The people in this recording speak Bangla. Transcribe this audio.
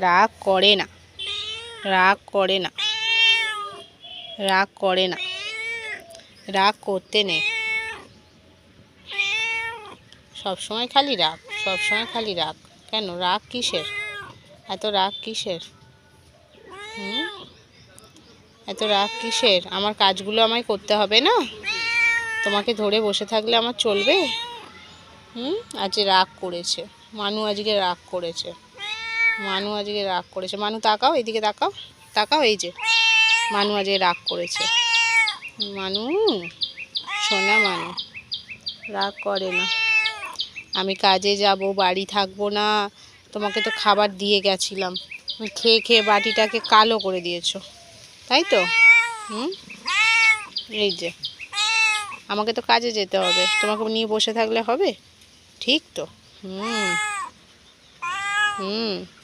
রাগ করে না। রাগ করে না। রাগ করে না। রাগ করতে নেই। সবসময় খালি রাগ সবসময় খালি রাগ। কেন? রাগ কিসের? এত রাগ কিসের? হুম? এত রাগ কিসের? আমার কাজগুলো আমায় করতে হবে না? তোমাকে ধরে বসে থাকলে আমার চলবে? হুম? আজকে রাগ করেছে। মানু আজকে রাগ করেছে। মানু আজকে রাগ করেছে। মানু, তাকাও, এদিকে তাকাও তাকাও, এই যে। মানু আজকে রাগ করেছে। মানু, সোনা মানু, রাগ করে না। আমি কাজে যাব, বাড়ি থাকব না। তোমাকে তো খাবার দিয়ে গেছিলাম। খেয়ে খেয়ে বাটিটাকে কালো করে দিয়েছ। তাই তো? হুম? এই যে। আমাকে তো কাজে যেতে হবে। তোমাকে নিয়ে বসে থাকলে হবে? ঠিক তো। হুম। হুম।